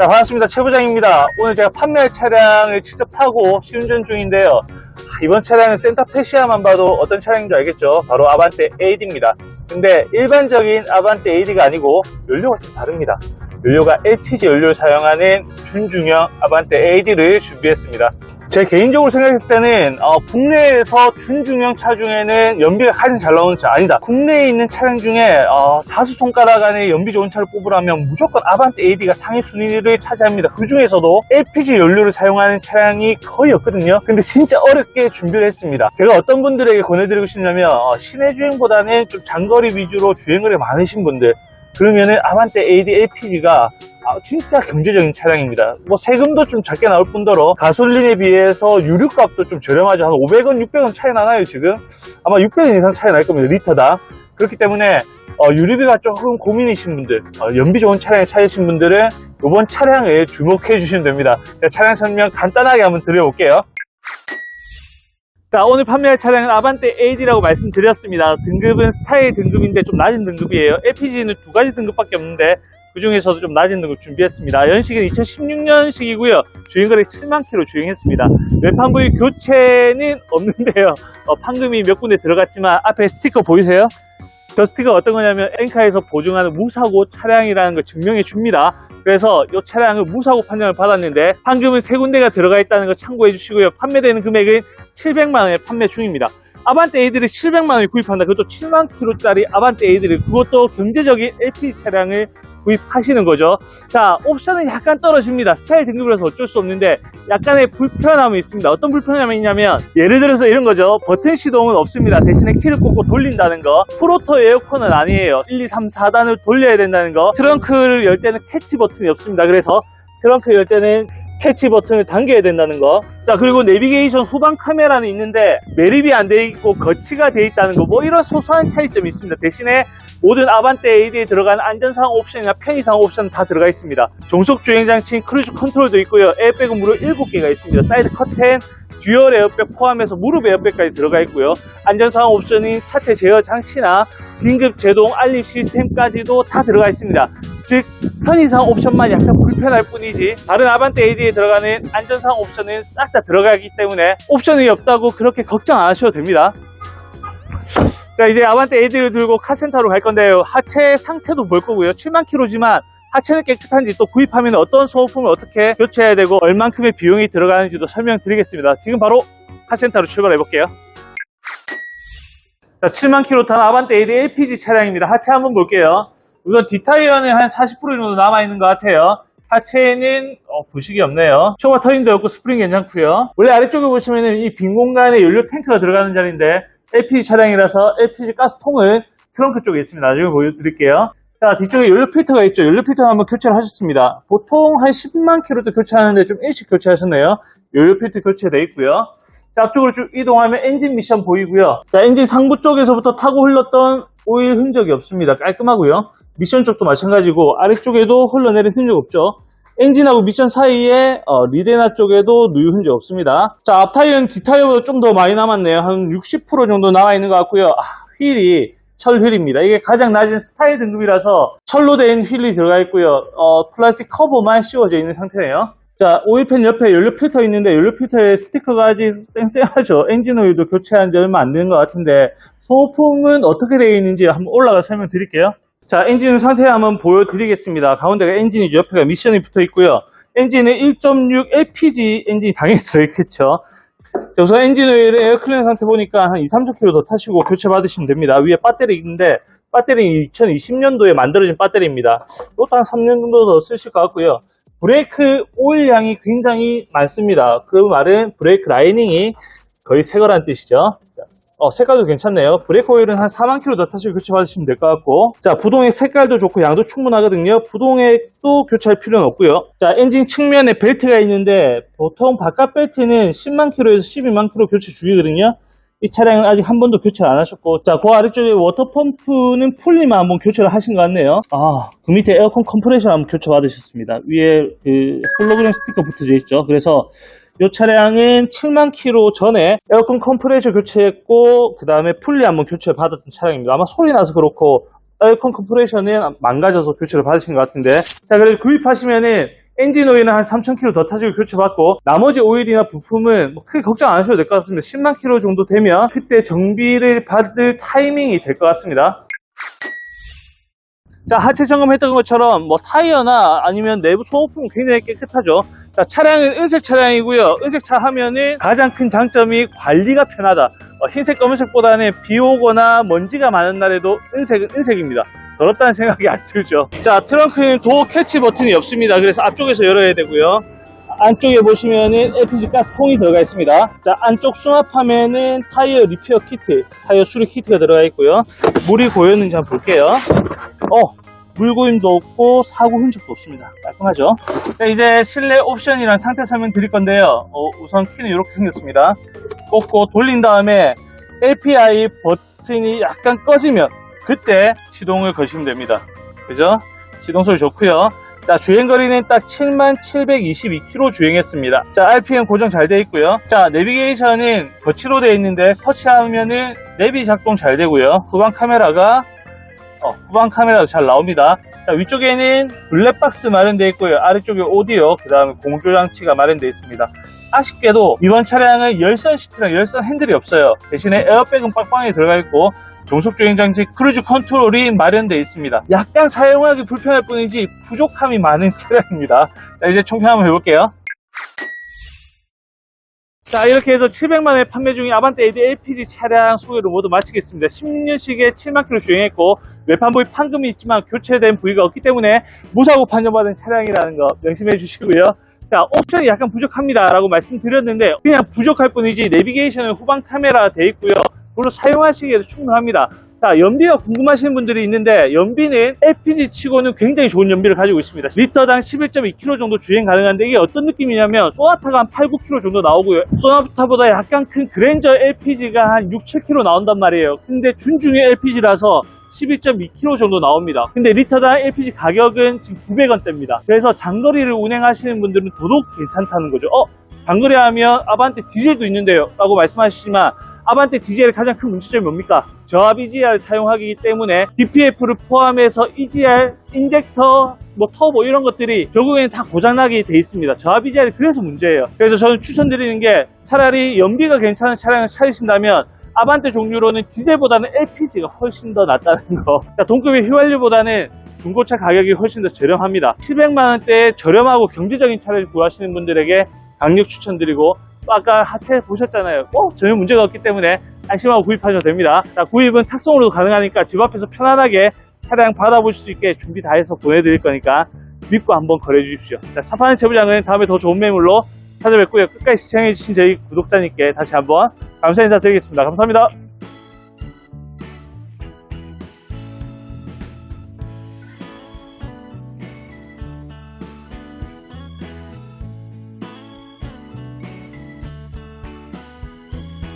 자, 반갑습니다. 최 부장입니다. 오늘 제가 판매할 차량을 직접 타고 시운전 중인데요. 아, 이번 차량은 센터페시아만 봐도 어떤 차량인 줄 알겠죠? 바로 아반떼 AD입니다. 근데 일반적인 아반떼 AD가 아니고 연료가 좀 다릅니다. 연료가 LPG 연료를 사용하는 준중형 아반떼 AD를 준비했습니다. 제 개인적으로 생각했을 때는 어, 국내에서 준중형 차 중에는 연비가 가장 잘 나오는 차 아니다. 국내에 있는 차량 중에 어, 다수 손가락 안에 연비 좋은 차를 뽑으라면 무조건 아반떼 AD가 상위 순위를 차지합니다. 그 중에서도 LPG 연료를 사용하는 차량이 거의 없거든요. 근데 진짜 어렵게 준비를 했습니다. 제가 어떤 분들에게 권해드리고 싶냐면 어, 시내 주행보다는 좀 장거리 위주로 주행거리 많으신 분들 그러면은 아반떼 AD LPG가 아, 진짜 경제적인 차량입니다. 뭐 세금도 좀 작게 나올 뿐더러 가솔린에 비해서 유류값도 좀 저렴하죠. 한 500원, 600원 차이 나나요 지금? 아마 600원 이상 차이 날 겁니다. 리터당. 그렇기 때문에 어, 유류비가 조금 고민이신 분들, 어, 연비 좋은 차량을 찾으신 분들은 이번 차량을 주목해 주시면 됩니다. 차량 설명 간단하게 한번 드려볼게요. 자, 오늘 판매할 차량은 아반떼 AD라고 말씀드렸습니다. 등급은 스타일 등급인데 좀 낮은 등급이에요. LPG는 두 가지 등급밖에 없는데 그 중에서도 좀 낮은 등급 준비했습니다. 연식은 2016년식이고요. 주행거리 7만 킬로 주행했습니다. 외판 부위 교체는 없는데요. 어, 판금이 몇 군데 들어갔지만 앞에 스티커 보이세요? 저 스티커가 어떤 거냐면 엔카에서 보증하는 무사고 차량이라는 걸 증명해 줍니다. 그래서 이 차량을 무사고 판정을 받았는데 판금은 세 군데가 들어가 있다는 거 참고해 주시고요. 판매되는 금액은 700만 원에 판매 중입니다. 아반떼 A들이 700만 원에 구입한다. 그것도 7만 킬로짜리 아반떼 A들이 그것도 경제적인 LPG 차량을 구입하시는 거죠. 자, 옵션은 약간 떨어집니다. 스타일 등급이라서 어쩔 수 없는데 약간의 불편함이 있습니다. 어떤 불편함이 있냐면 예를 들어서 이런 거죠. 버튼 시동은 없습니다. 대신에 키를 꽂고 돌린다는 거. 프로토 에어컨은 아니에요. 1, 2, 3, 4단을 돌려야 된다는 거. 트렁크를 열 때는 캐치 버튼이 없습니다. 그래서 트렁크 열 때는 캐치 버튼을 당겨야 된다는 거. 자, 그리고 내비게이션 후방 카메라는 있는데 매립이 안 돼 있고 거치가 돼 있다는 거. 뭐 이런 소소한 차이점이 있습니다. 대신에 모든 아반떼 AD에 들어가는 안전상 옵션이나 편의상 옵션 다 들어가 있습니다. 종속 주행 장치인 크루즈 컨트롤도 있고요. 에어백은 무려 7개가 있습니다. 사이드 커튼, 듀얼 에어백 포함해서 무릎 에어백까지 들어가 있고요. 안전상 옵션인 차체 제어 장치나 긴급 제동 알림 시스템까지도 다 들어가 있습니다. 즉 편의상 옵션만 약간 불편할 뿐이지 다른 아반떼 AD에 들어가는 안전상 옵션은 싹 다 들어가기 때문에 옵션이 없다고 그렇게 걱정 안 하셔도 됩니다. 자 이제 아반떼 AD를 들고 카센터로 갈 건데요. 하체 상태도 볼 거고요. 7만 킬로지만 하체는 깨끗한지 또 구입하면 어떤 소모품을 어떻게 교체해야 되고 얼만큼의 비용이 들어가는지도 설명드리겠습니다. 지금 바로 카센터로 출발해 볼게요. 자, 7만 킬로 탄 아반떼 AD LPG 차량입니다. 하체 한번 볼게요. 우선 뒷타이어는 한 40% 정도 남아있는 것 같아요. 하체는 어, 부식이 없네요. 초과 터인도 없고 스프링 괜찮고요. 원래 아래쪽에 보시면은 이빈 공간에 연료 탱크가 들어가는 자리인데 LPG 차량이라서 LPG 가스통을 트렁크 쪽에 있습니다. 나중에 보여드릴게요. 자, 뒤쪽에 연료 필터가 있죠. 연료 필터 한번 교체를 하셨습니다. 보통 한 10만 킬로도 교체하는데 좀 일찍 교체하셨네요. 연료 필터 교체되어 있고요. 자, 앞쪽으로 쭉 이동하면 엔진 미션 보이고요. 자, 엔진 상부 쪽에서부터 타고 흘렀던 오일 흔적이 없습니다. 깔끔하고요. 미션 쪽도 마찬가지고 아래쪽에도 흘러내린 흔적 없죠. 엔진하고 미션 사이에 어, 리데나 쪽에도 누유 흔적 없습니다. 자, 앞 타이어는 뒷 타이어보다 좀 더 많이 남았네요. 한 60% 정도 남아 있는 것 같고요. 아, 휠이 철 휠입니다. 이게 가장 낮은 스타일 등급이라서 철로 된 휠이 들어가 있고요. 어, 플라스틱 커버만 씌워져 있는 상태네요. 자, 오일팬 옆에 연료 필터 있는데 연료 필터에 스티커가 아직 쌩쌩하죠. 엔진 오일도 교체한 지 얼마 안 된 것 같은데 소모품은 어떻게 되어 있는지 한번 올라가 설명드릴게요. 자, 엔진 상태 한번 보여드리겠습니다. 가운데가 엔진이죠. 옆에가 미션이 붙어 있고요. 엔진은 1.6 LPG 엔진이 당연히 들어있겠죠. 자, 우선 엔진 오일의 에어클리너 상태 보니까 한 2, 3km 더 타시고 교체 받으시면 됩니다. 위에 배터리 있는데 배터리 2020년도에 만들어진 배터리입니다. 이것도 한 3년 정도 더 쓰실 것 같고요. 브레이크 오일량이 굉장히 많습니다. 그 말은 브레이크 라이닝이 거의 새 거란 뜻이죠. 자, 어, 색깔도 괜찮네요. 브레이크 오일은 한 4만 킬로 더 타시고 교체 받으시면 될 것 같고. 자, 부동액 색깔도 좋고 양도 충분하거든요. 부동액도 교체할 필요는 없고요. 자, 엔진 측면에 벨트가 있는데 보통 바깥 벨트는 10만 킬로에서 12만 킬로 교체 중이거든요. 이 차량은 아직 한 번도 교체를 안 하셨고 자, 그 아래쪽에 워터펌프는 풀리만 한번 교체를 하신 것 같네요. 아, 그 밑에 에어컨 컴프레셔 한번 교체 받으셨습니다. 위에 그 홀로그램 스티커 붙어져 있죠. 그래서 이 차량은 7만 킬로 전에 에어컨 컴프레셔 교체했고 그 다음에 풀리 한번 교체 받았던 차량입니다. 아마 소리 나서 그렇고 에어컨 컴프레셔는 망가져서 교체를 받으신 것 같은데 자 그래서 구입하시면은 엔진 오일은 한 3,000km 더 타지고 교체받고 나머지 오일이나 부품은 뭐 크게 걱정 안 하셔도 될 것 같습니다. 10만 km 정도 되면 그때 정비를 받을 타이밍이 될 것 같습니다. 자, 하체 점검했던 것처럼 뭐 타이어나 아니면 내부 소모품은 굉장히 깨끗하죠. 자, 차량은 은색 차량이고요. 은색 차 하면은 가장 큰 장점이 관리가 편하다. 어, 흰색, 검은색보다는 비 오거나 먼지가 많은 날에도 은색은 은색입니다. 더럽다는 생각이 안 들죠. 자, 트렁크는 도어 캐치 버튼이 없습니다. 그래서 앞쪽에서 열어야 되고요. 안쪽에 보시면은 LPG 가스통이 들어가 있습니다. 자, 안쪽 수납함에는 타이어 리페어 키트, 타이어 수리 키트가 들어가 있고요. 물이 고였는지 한번 볼게요. 어, 물고임도 없고 사고 흔적도 없습니다. 깔끔하죠? 자, 이제 실내 옵션이랑 상태 설명 드릴 건데요. 어, 우선 키는 이렇게 생겼습니다. 꽂고 돌린 다음에 LPI 버튼이 약간 꺼지면 그때 시동을 거시면 됩니다. 그죠? 시동 소리 좋고요. 자, 주행거리는 딱 7722km 주행했습니다. 자, RPM 고정 잘 되어 있고요. 자, 내비게이션은 거치로 되어 있는데 터치하면은 내비 작동 잘 되고요. 후방 카메라가 어, 후방 카메라도 잘 나옵니다. 자, 위쪽에는 블랙박스 마련되어 있고요. 아래쪽에 오디오, 그 다음에 공조장치가 마련되어 있습니다. 아쉽게도 이번 차량은 열선 시트랑 열선 핸들이 없어요. 대신에 에어백은 빡빡하게 들어가 있고 정속 주행 장치 크루즈 컨트롤이 마련되어 있습니다. 약간 사용하기 불편할 뿐이지 부족함이 많은 차량입니다. 자, 이제 총평 한번 해볼게요. 자, 이렇게 해서 700만원에 판매 중인 아반떼 AD LPG 차량 소개를 모두 마치겠습니다. 10년씩에 7만 킬로 주행했고, 외판 부위 판금이 있지만 교체된 부위가 없기 때문에 무사고 판정받은 차량이라는 거 명심해 주시고요. 자, 옵션이 약간 부족합니다. 라고 말씀드렸는데, 그냥 부족할 뿐이지, 내비게이션은 후방 카메라 돼 있고요. 물론 사용하시기에도 충분합니다. 자, 연비가 궁금하신 분들이 있는데, 연비는 LPG 치고는 굉장히 좋은 연비를 가지고 있습니다. 리터당 11.2km 정도 주행 가능한데, 이게 어떤 느낌이냐면, 소나타가 한 8, 9km 정도 나오고요. 소나타보다 약간 큰 그랜저 LPG가 한 6, 7km 나온단 말이에요. 근데 준중의 LPG라서 11.2km 정도 나옵니다. 근데 리터당 LPG 가격은 지금 900원대입니다. 그래서 장거리를 운행하시는 분들은 더더욱 괜찮다는 거죠. 어? 장거리 하면 아반떼 디젤도 있는데요. 라고 말씀하시지만 아반떼 디젤의 가장 큰 문제점이 뭡니까? 저압 EGR 사용하기 때문에 DPF를 포함해서 EGR, 인젝터, 뭐 터보 이런 것들이 결국에는 다 고장나게 돼 있습니다. 저압 EGR이 그래서 문제예요. 그래서 저는 추천드리는 게 차라리 연비가 괜찮은 차량을 찾으신다면 아반떼 종류로는 디젤보다는 LPG가 훨씬 더 낫다는 거. 자, 동급의 휘발유보다는 중고차 가격이 훨씬 더 저렴합니다. 700만원대에 저렴하고 경제적인 차를 구하시는 분들에게 강력 추천드리고 또 아까 하체 보셨잖아요. 꼭 전혀 문제가 없기 때문에 안심하고 구입하셔도 됩니다. 자, 구입은 탁송으로도 가능하니까 집 앞에서 편안하게 차량 받아보실 수 있게 준비 다 해서 보내드릴 거니까 믿고 한번 거래 주십시오. 자, 차파는 제보장은 다음에 더 좋은 매물로 찾아뵙고요. 끝까지 시청해주신 저희 구독자님께 다시 한번 감사 인사 드리겠습니다. 감사합니다.